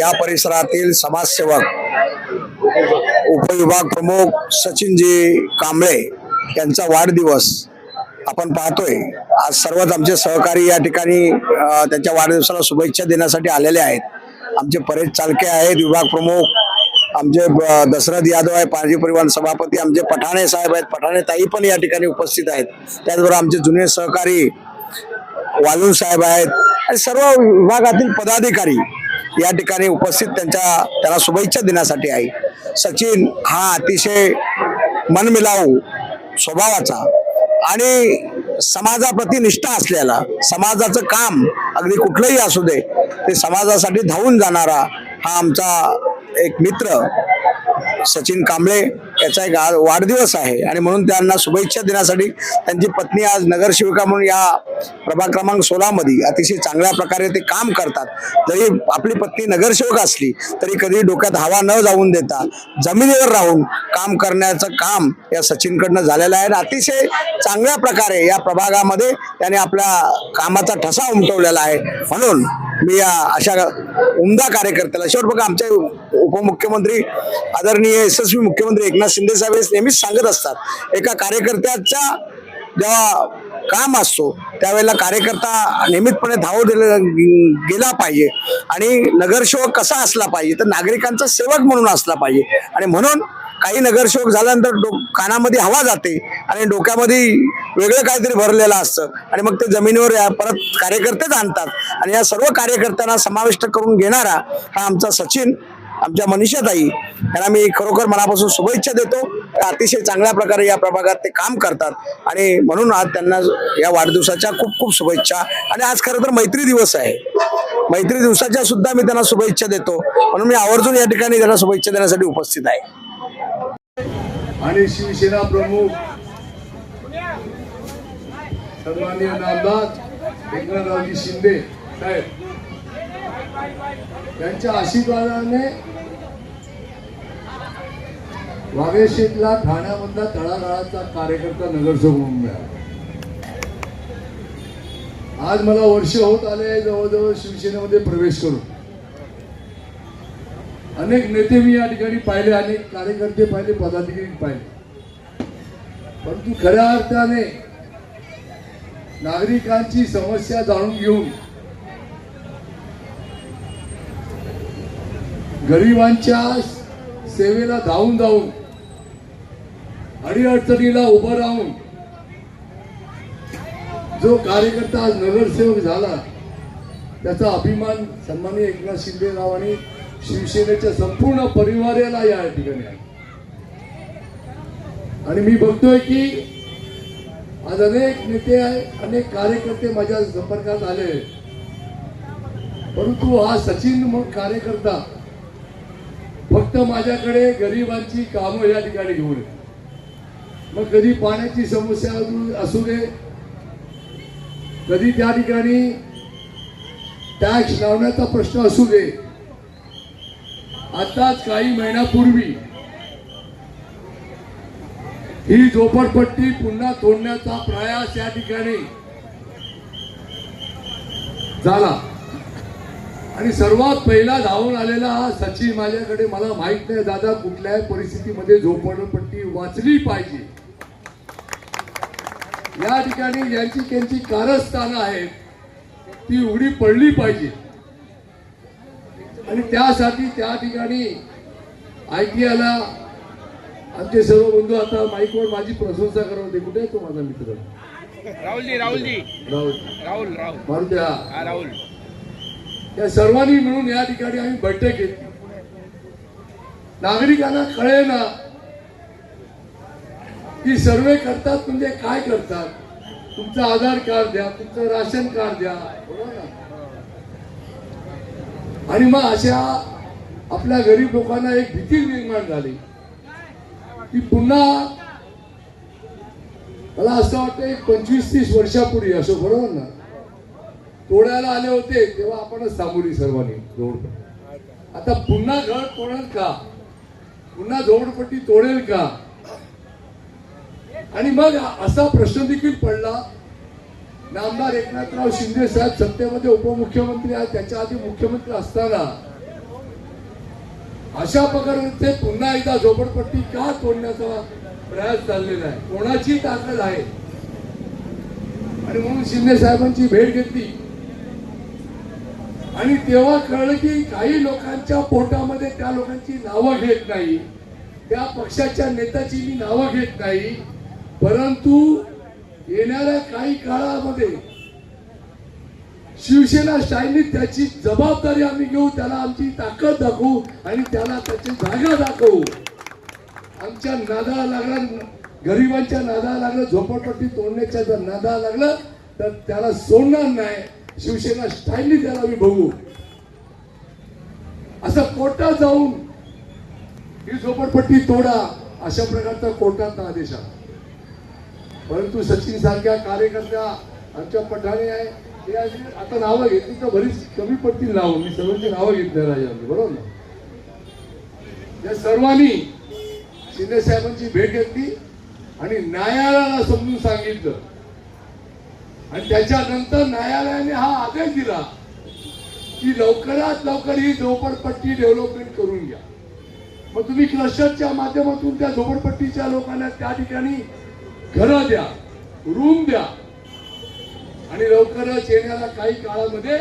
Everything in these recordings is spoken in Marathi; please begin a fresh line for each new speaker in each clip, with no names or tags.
या परिसरातील समाजसेवक उपविभाग प्रमुख सचिनजी कांबळे यांचा वाढदिवस आपण पाहतोय. आज सर्वच आमचे सहकारी या ठिकाणी त्यांच्या वाढदिवसाला शुभेच्छा देण्यासाठी आलेले आहेत. आमचे परेश चालके आहेत विभाग प्रमुख आमचे दशरथ यादव आहे पारजी परिवहन सभापती आमचे पठाणे साहेब आहेत पठाणे ताई पण या ठिकाणी उपस्थित आहेत. त्याचबरोबर आमचे जुने सहकारी वालून साहेब आहेत आणि सर्व विभागातील पदाधिकारी या ठिकाणी उपस्थित त्यांच्या त्याला शुभेच्छा देण्यासाठी आहे. सचिन हा अतिशय मनमिलाऊ स्वभावाचा आणि समाजाप्रती निष्ठा असलेला समाजाचं काम अगदी कुठलंही असू दे ते समाजासाठी धावून जाणारा हा आमचा एक मित्र सचिन कांबळे. याचा एक आज वाढदिवस आहे. आणि म्हणून त्यांना शुभेच्छा देण्यासाठी त्यांची पत्नी आज नगरसेविका म्हणून या प्रभाग क्रमांक सोळामध्ये अतिशय चांगल्या प्रकारे ते काम करतात. जरी आपली पत्नी नगरसेवक असली तरी कधी डोक्यात हवा न जाऊन देता जमिनीवर राहून काम करण्याचं काम या सचिनकडनं झालेलं आहे. आणि अतिशय चांगल्या प्रकारे या प्रभागामध्ये त्याने आपल्या कामाचा ठसा उमटवलेला आहे. म्हणून मी या अशा उमदा कार्यकर्त्याला शेवट बघा आमचे उपमुख्यमंत्री आदरणीय यशस्वी मुख्यमंत्री एकनाथ शिंदे साहेब हे नेहमीच सांगत असतात एका कार्यकर्त्याच्या जेव्हा काम असतो त्यावेळेला कार्यकर्ता नियमितपणे धाव दिला गेला पाहिजे. आणि नगरसेवक कसा असला पाहिजे तर नागरिकांचा सेवक म्हणून असला पाहिजे. आणि म्हणून काही नगरसेवक झाल्यानंतर डो कानामध्ये हवा जाते आणि डोक्यामध्ये वेगळं काहीतरी भरलेलं असतं. आणि मग ते जमिनीवर या परत कार्यकर्तेच आणतात. आणि या सर्व कार्यकर्त्यांना समाविष्ट करून घेणारा हा आमचा सचिन आमच्या मनीषाताई. यांना मी खरोखर मनापासून शुभेच्छा देतो. अतिशय चांगल्या प्रकारे या प्रभागात ते काम करतात. आणि म्हणून आज त्यांना या वाढदिवसाच्या खूप खूप शुभेच्छा. आणि आज खरं तर मैत्री दिवस आहे. मैत्री दिवसाच्या सुद्धा मी त्यांना शुभेच्छा देतो. म्हणून मी आवर्जून या ठिकाणी त्यांना शुभेच्छा देण्यासाठी उपस्थित आहे.
आणि शिवसेना प्रमुख सन्माननीय नामदार एकनाथरावजी शिंदे साहेब यांच्या आशीर्वादाने वाघेशेतला ठाण्यामधला तळागाळाचा कार्यकर्ता नगरसेवक म्हणून मिळाला. आज मला वर्ष होत आले जवळजवळ शिवसेनेमध्ये प्रवेश करून. अनेक नेते मी या ठिकाणी पाहिले अनेक कार्यकर्ते पाहिले पदाधिकारी पाहिले. परंतु खऱ्या अर्थाने नागरिकांची समस्या जाणून घेऊन गरिबांच्या सेवेला धावून जाऊन अडीअडचणीला उभं राहून जो कार्यकर्ता आज नगरसेवक झाला त्याचा अभिमान सन्मानी एकनाथ शिंदे रावांनी शिवसेनेच्या संपूर्ण परिवाराला या ठिकाणी आहे आणि मी बघतोय की आज अनेक नेते आहे अनेक कार्यकर्ते माझ्या संपर्कात आले. परंतु हा सचिन मग कार्यकर्ता फक्त माझ्याकडे गरिबांची कामं या ठिकाणी घेऊन मग कधी पाण्याची समस्या असू- असू दे कधी त्या ठिकाणी टॅक्स लावण्याचा प्रश्न असू दे आताच काही महिन्यापूर्वी ही झोपडपट्टी पुन्हा तोडण्याचा प्रयास या ठिकाणी झाला. आणि सर्वात पहिला धावून आलेला हा सचिन माझ्याकडे मला माहीत नाही दादा कुठल्याही परिस्थितीमध्ये झोपडपट्टी वाचली पाहिजे. या ठिकाणी ज्यांची त्यांची कारस्थानं आहेत ती उघडी पडली पाहिजे. आणि त्यासाठी त्या ठिकाणी आय टी आयला आमचे सर्व बंधू आता माईकवर माझी प्रशंसा करत होते. कुठे आहे तो माझा मित्र?
राहुल जी राहुल. जी
राहुल.
राहुल
हा
राहुल.
या सर्वांनी मिळून या ठिकाणी आम्ही बैठक घेतली. नागरिकांना कळेना की सर्वे करतात म्हणजे काय करतात? तुमचं आधार कार्ड द्या तुमचं राशन कार्ड द्या. बरोबर ना? आणि मग अशा आपल्या गरीब लोकांना एक भीती निर्माण झाली. की पुन्हा मला असं वाटतं एक पंचवीस तीस वर्षापूर्वी असं बरोबर ना? तोडायला आले होते तेव्हा आपणच थांबवली सर्वांनी झोपडपट्टी आता पुन्हा घर तोडेल का? पुन्हा झोपडपट्टी तोडेल का? आणि मग असा प्रश्न देखील पडला नामदार एकनाथराव शिंदे साहेब सत्तेमध्ये उपमुख्यमंत्री आहेत त्याच्या आधी मुख्यमंत्री असताना. अशा प्रकारचे पुन्हा एकदा झोपडपट्टी का तोडण्याचा प्रयास चाललेला आहे? कोणाची ताकद आहे? आणि म्हणून शिंदे साहेबांची भेट घेतली. आणि तेव्हा कळलं की काही लोकांच्या पोटामध्ये त्या लोकांची नावं घेत नाही. त्या पक्षाच्या नेत्याची मी नावं घेत नाही. परंतु येणाऱ्या काही काळामध्ये शिवसेना स्टाईलनी त्याची जबाबदारी आम्ही घेऊ त्याला आमची ताकद दाखवू आणि त्याला त्याची जागा दाखवू. आमच्या नादाला लागला गरिबांच्या नादाला लागलं झोपडपट्टी तोडण्याच्या जर नादाला लागलं तर त्याला सोडणार नाही. शिवसेना स्टाईलनी त्याला आम्ही बघू. असं कोर्टात जाऊन ही झोपडपट्टी तोडा अशा प्रकारचा कोर्टात आदेश आला परंतु सचिन सारख्या कार्यकर्त्या आमच्या पठाणे आहे. हे अशी आता नावं घेतली तर बरीच कमी पडतील नावं. मी सर्वांची नावं घेतली राजा बरोबर ना? या सर्वांनी शिंदे साहेबांची भेट घेतली आणि न्यायालयाला समजून सांगितलं. आणि त्याच्यानंतर न्यायालयाने हा आदेश दिला की लवकरात लवकर ही झोपडपट्टी डेव्हलपमेंट करून घ्या. मग तुम्ही क्लस्टरच्या माध्यमातून त्या झोपडपट्टीच्या लोकांना त्या ठिकाणी घरं द्या रूम द्या. आणि लवकरच येणाऱ्या काही काळामध्ये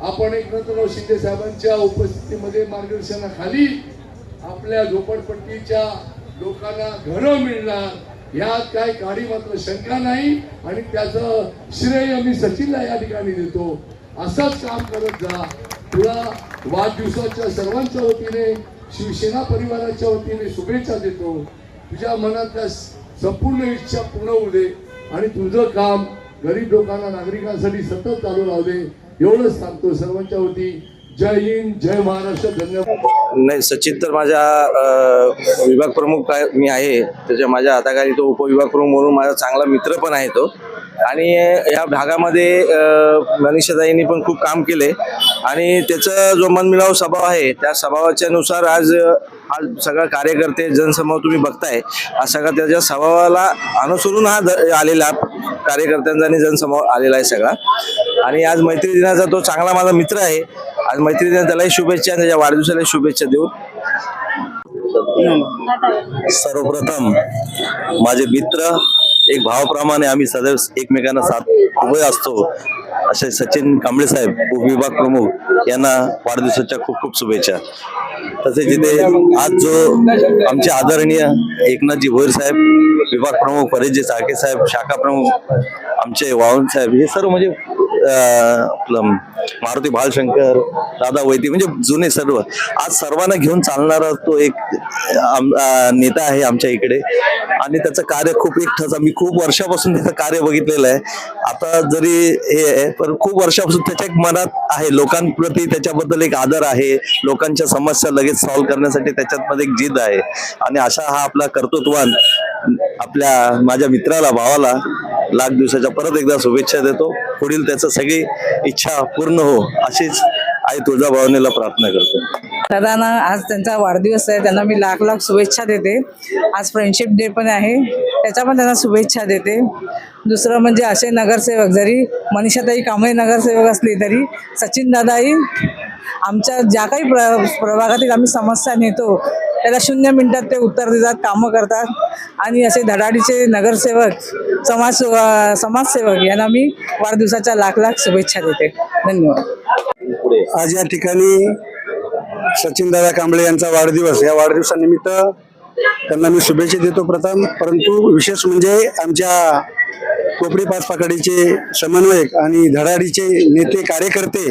आपण एकनाथराव शिंदे साहेबांच्या उपस्थितीमध्ये मार्गदर्शनाखाली आपल्या झोपडपट्टीच्या लोकांना घरं मिळणार. यात काय काडी मात्र शंका नाही आणि त्याचं श्रेय मी सचिनला या ठिकाणी देतो. असंच काम करत जा. तुला वाढदिवसाच्या सर्वांच्या वतीने शिवसेना परिवाराच्या वतीने शुभेच्छा देतो. तुझ्या मनातल्या संपूर्ण इच्छा पूर्ण होऊ दे. आणि तुझं काम गरीब लोकांना नागरिकांसाठी सतत चालू राहू दे. एवढंच सांगतो सर्वांच्या वती. जय हिंद जय महाराष्ट्र धन्यवाद.
नाही सचिन तर माझ्या विभाग प्रमुख काय मी आहे. त्याच्या माझ्या हाताखाली तो उपविभाग प्रमुख म्हणून माझा चांगला मित्र पण आहे तो. आणि या भागामध्ये मनीषाताईंनी पण खूप काम केले. आणि त्याचा जो मनमिलाव स्वभाव आहे त्या स्वभावाच्या नुसार आज आज सगळा कार्यकर्ते जनसमूह तुम्ही बघताय हा सगळा त्याच्या स्वभावाला अनुसरून हा आलेला कार्यकर्त्यांचा आणि जनसमूह आलेला आहे सगळा. आणि आज मैत्री दिनाचा तो चांगला माझा मित्र आहे. आज मैत्री दिना त्यालाही शुभेच्छा आणि त्याच्या वाढदिवसालाही शुभेच्छा देऊ
सर्वप्रथम माझे मित्र एक भावाप्रमाणे आम्ही सदैव एकमेकांना साथ उभे असतो. असे सचिन कांबळे साहेब उपविभाग प्रमुख यांना वाढदिवसाच्या खूप खूप शुभेच्छा. तसेच इथे आज जो आमचे आदरणीय एकनाथजी भोईर साहेब विभाग प्रमुख फरेजी साळके साहेब शाखा प्रमुख आमचे वाहन साहेब हे सर्व म्हणजे आपलं मारुती भालशंकर दादा वैती म्हणजे जुने सर्व. आज सर्वांना घेऊन चालणारा तो एक आम- नेता आहे आमच्या इकडे. आणि त्याचं कार्य खूप एक ठसा मी खूप वर्षापासून त्याचं कार्य बघितलेलं आहे. आता जरी हे आहे पण खूप वर्षापासून त्याच्या एक मनात आहे. लोकांप्रती त्याच्याबद्दल एक आदर आहे. लोकांच्या समस्या लगेच सॉल्व्ह करण्यासाठी त्याच्यात मध्ये एक जिद आहे. आणि अशा हा आपला कर्तृत्वान आपल्या माझ्या मित्राला भावाला लाख दिवसाच्या परत एकदा शुभेच्छा देतो. पुढील त्याचं सगळी इच्छा पूर्ण हो अशीच आई तुळजाभवानीला प्रार्थना करतो.
दादांना आज त्यांचा वाढदिवस आहे त्यांना मी लाख लाख शुभेच्छा देते. आज फ्रेंडशिप डे पण आहे त्याच्या पण त्यांना शुभेच्छा देते. दुसरं म्हणजे असे नगरसेवक जरी मनीषाताई कांबळे नगरसेवक असली तरी सचिन दादाही आमच्या ज्या काही प्र प्रभागातील आम्ही समस्या नेतो त्याला शून्य मिनिटात ते उत्तर देतात कामं करतात. आणि असे धडाडीचे नगरसेवक समाज समाजसेवक यांना मी वाढदिवसाच्या लाख लाख शुभेच्छा देते. धन्यवाद.
आज या ठिकाणी सचिनदादा कांबळे यांचा वाढदिवस या वाढदिवसानिमित्त त्यांना मी शुभेच्छा देतो प्रथम. परंतु विशेष म्हणजे आमच्या कोपरी पाच पाकडीचे समन्वयक आणि धडाडीचे नेते कार्यकर्ते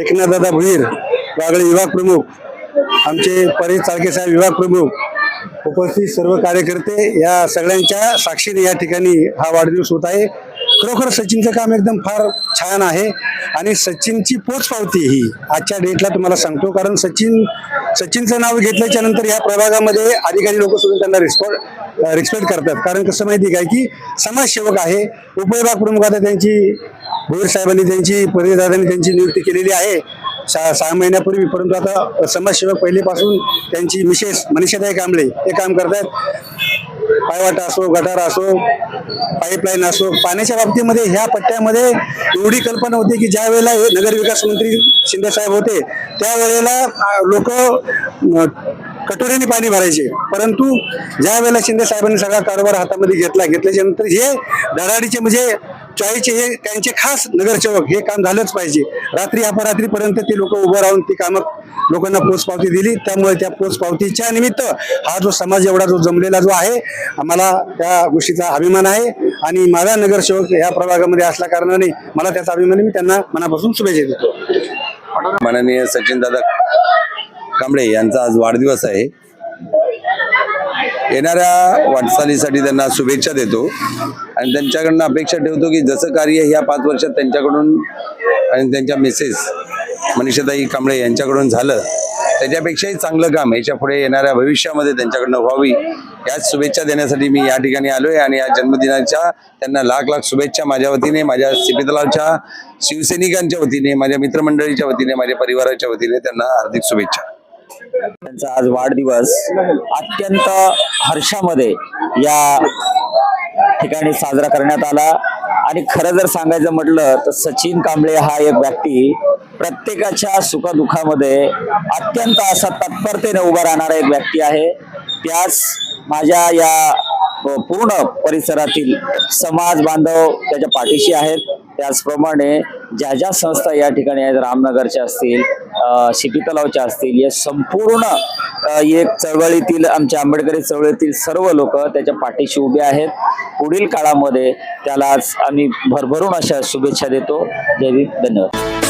एकनाथदादा भुईर वागळे विभाग प्रमुख आमचे परेश चाळके साहेब विभाग प्रमुख उपस्थित सर्व कार्यकर्ते या सगळ्यांच्या साक्षीने या ठिकाणी हा वाढदिवस होत आहे. खरोखर सचिनचं काम एकदम फार छान आहे आणि सचिनची पोचपावती ही आजच्या डेटला तुम्हाला सांगतो कारण सचिन सचिनचं नाव घेतल्याच्या नंतर या प्रभागामध्ये अधिकारी लोक सुद्धा त्यांना रिस्पॉन्ड रिस्पेक्ट करतात. कारण कसं माहिती काय की समाजसेवक आहे. उपविभाग प्रमुख आता त्यांची भोईर साहेबांनी त्यांची परिदादांनी त्यांची नियुक्ती केलेली आहे. सहा सहा महिन्यापूर्वी परंतु आता समाजसेवक पहिलेपासून त्यांची मिसेस मनीषाताई कांबळे हे काम करतात पायवाटा असो गटार असो पाईपलाईन असो पाण्याच्या बाबतीमध्ये ह्या पट्ट्यामध्ये एवढी कल्पना होती की ज्या वेळेला हे नगरविकास मंत्री शिंदेसाहेब होते त्यावेळेला लोक कटोरीने पाणी भरायचे. परंतु ज्या वेळेला शिंदे साहेबांनी सगळा कारभार हातामध्ये घेतला घेतल्याच्या नंतर हे धडाडीचे म्हणजे चाळीचे हे त्यांचे खास नगरसेवक हे काम झालंच पाहिजे. रात्री अपरात्रीपर्यंत ते लोक उभं राहून ती कामं लोकांना पोचपावती दिली. त्यामुळे त्या पोचपावतीच्या निमित्त हा जो समाज एवढा जो जमलेला जो आहे आम्हाला त्या गोष्टीचा अभिमान आहे. आणि माझा नगरसेवक या प्रभागामध्ये असल्या कारणाने मला त्याचा अभिमान मी त्यांना मनापासून शुभेच्छा देतो.
माननीय सचिन दादा कांबळे यांचा आज वाढदिवस आहे. येणाऱ्या वाटचालीसाठी त्यांना शुभेच्छा देतो. आणि त्यांच्याकडनं अपेक्षा ठेवतो की जसं कार्य ह्या पाच वर्षात त्यांच्याकडून आणि त्यांच्या मिसेस मनीषाताई कांबळे यांच्याकडून झालं त्याच्यापेक्षाही चांगलं काम याच्यापुढे येणाऱ्या भविष्यामध्ये त्यांच्याकडनं व्हावी याच शुभेच्छा देण्यासाठी मी या ठिकाणी आलोय आणि या जन्मदिनाच्या त्यांना लाख लाख शुभेच्छा माझ्या वतीने माझ्या सिपितलाच्या शिवसैनिकांच्या वतीने माझ्या मित्रमंडळीच्या वतीने माझ्या परिवाराच्या वतीने त्यांना हार्दिक शुभेच्छा.
त्यांचा आज वाढदिवस अत्यंत हर्षामध्ये या ठिकाणी साजरा करण्यात आला. आणि खरं जर सांगायचं म्हटलं तर सचिन कांबळे हा एक व्यक्ती प्रत्येकाच्या सुखदुःखामध्ये अत्यंत असा तत्परतेने उभा राहणारा एक व्यक्ती आहे. त्यास माझ्या या पूर्ण परिसरातील समाज बांधव त्याच्या पाठीशी आहेत. त्याचप्रमाणे ज्या ज्या संस्था या ठिकाणी आहेत रामनगरच्या असतील शिपी तलावच्या असतील या संपूर्ण एक चळवळीतील आमच्या आंबेडकरी चळवळीतील सर्व लोक त्याच्या पाठीशी उभे आहेत. पुढील काळामध्ये त्याला आम्ही भरभरून अशा शुभेच्छा देतो. जय धन्यवाद.